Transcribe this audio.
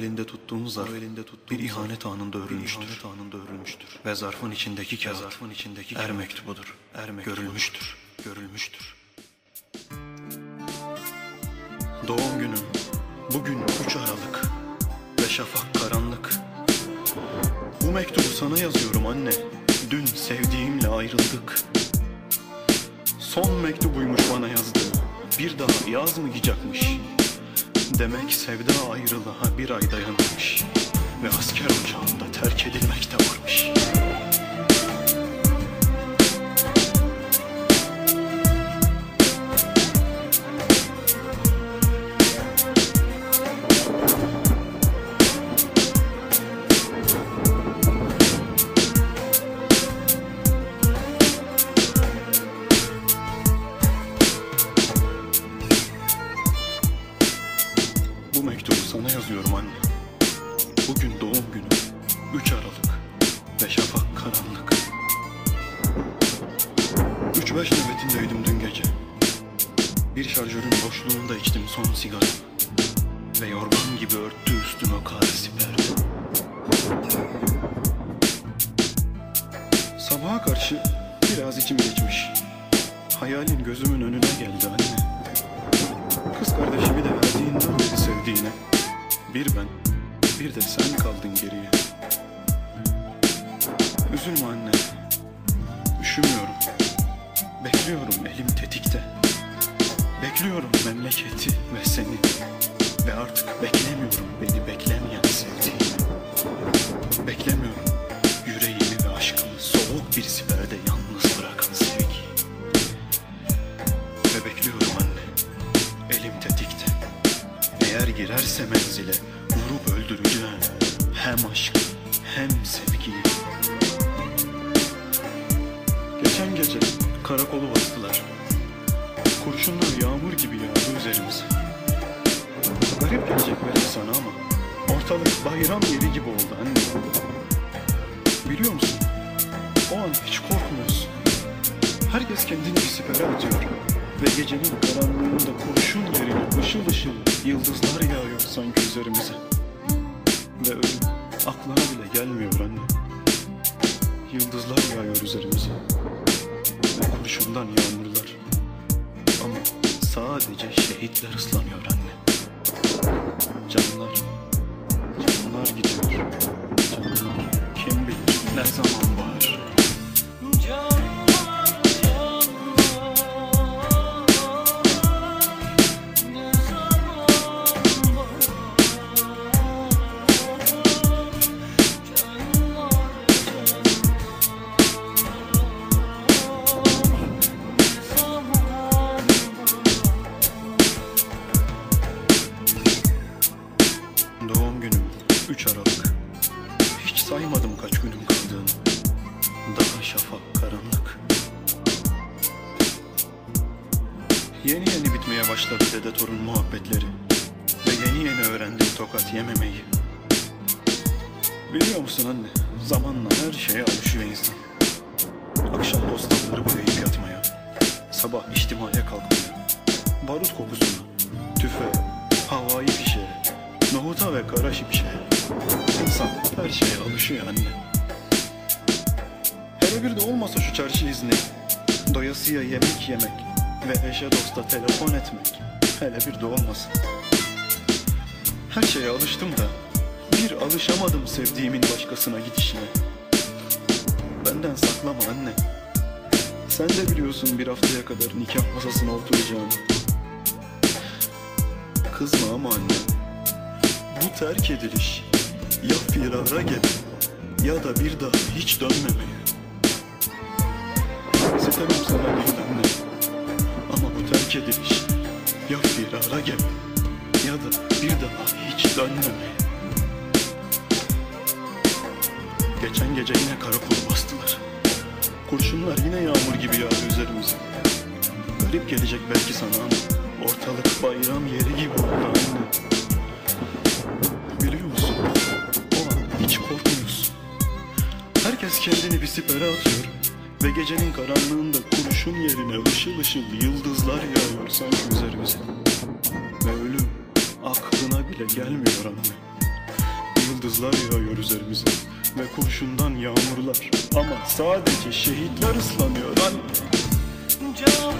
elinde tuttuğum zarf, elinde tuttuğum bir ihanet anında örülmüştür. ihanet anında örülmüştür. Ve zarfın içindeki kağıt, zarfın içindeki er mektubudur. Er mektubudur. Görülmüştür. Görülmüştür. Doğum günüm bugün 3 Aralık ve şafak karanlık. Bu mektubu sana yazıyorum anne. Dün sevdiğimle ayrıldık. Son mektubuymuş bana yazdığı. Bir daha yazmayacakmış. Demek sevda ayrılığa bir ay dayanmış. Ve asker ocağında terk edilmekte varmış. Bu yazıyorum anne. Bugün doğum günü. 3 Aralık. Ve şafak karanlık. 3-5 nöbetindeydim dün gece. Bir şarjörün boşluğunda içtim son sigara. Ve yorgan gibi örttü üstüme kar siperdi. Sabaha karşı biraz içim geçmiş. Hayalin gözümün önüne geldi anne. Kız kardeşimi Bir ben, bir de sen kaldın geriye. Üzülme anne. Üşümüyorum. Bekliyorum elim tetikte. Bekliyorum memleketi ve seni. Ve artık beklemiyorum beni beklemeyen sevdiğini. Beklemiyorum yüreğimi ve aşkımı soğuk bir siperde girerse menzile Vurup öldüreceğim. Hem aşkı hem sevgiyi Geçen gece karakolu bastılar. Kurşunlar yağmur gibi yağdı üzerimize. Garip gelecek belki sana ama Ortalık bayram yeri gibi oldu anne. Biliyor musun? O an hiç korkmuyorsun. Herkes kendini bir sipere atıyor. Ve gecenin karanlığında kurşun yerine ışıl ışıl Yıldızlar yağıyor sanki üzerimize. Ve ölüm aklına bile gelmiyor anne Yıldızlar yağıyor üzerimize. Ve kurşundan yağmurlar. Ama sadece şehitler ıslanıyor anne Yeni yeni bitmeye başladı dede torun muhabbetleri. Ve yeni yeni öğrendim tokat yememeyi. Biliyor musun anne? Zamanla her şeye alışıyor insan. Akşam postaları boyayıp yatmaya Sabah içtimaya kalkmaya Barut kokusuna Tüfe Havai fişeğe Nohuta ve kara şimşeğe İnsan her şeye alışıyor anne. Hele bir de olmasa şu çarşı izni. Doyasıya yemek yemek Ve eşe dosta telefon etmek Hele bir de olmasın. Her şeye alıştım da Bir alışamadım sevdiğimin başkasına gidişine. Benden saklama anne. Sen de biliyorsun bir haftaya kadar nikah masasına oturacağımı Kızma ama anne. Bu terk ediliş ya firara gebe ya da bir daha hiç dönmemeye. Sitemem sana değil anne. Terk ediliş ya firara gebe ya da bir daha hiç dönmemeye. Geçen gece yine karakolu bastılar. Kurşunlar yine yağmur gibi yağdı üzerimize. Garip gelecek belki sana ama ortalık bayram yeri gibi oldu anne. Biliyor musun? O an hiç korkmuyorsun. Herkes kendini bir sipere atıyor. Ve gecenin karanlığında kurşun yerine ışıl ışıl yıldızlar yağıyor sanki üzerimize. Ve ölüm aklına bile gelmiyor anne. yıldızlar yağıyor üzerimize Ve kurşundan yağmurlar Ama sadece şehitler ıslanıyor anne Canım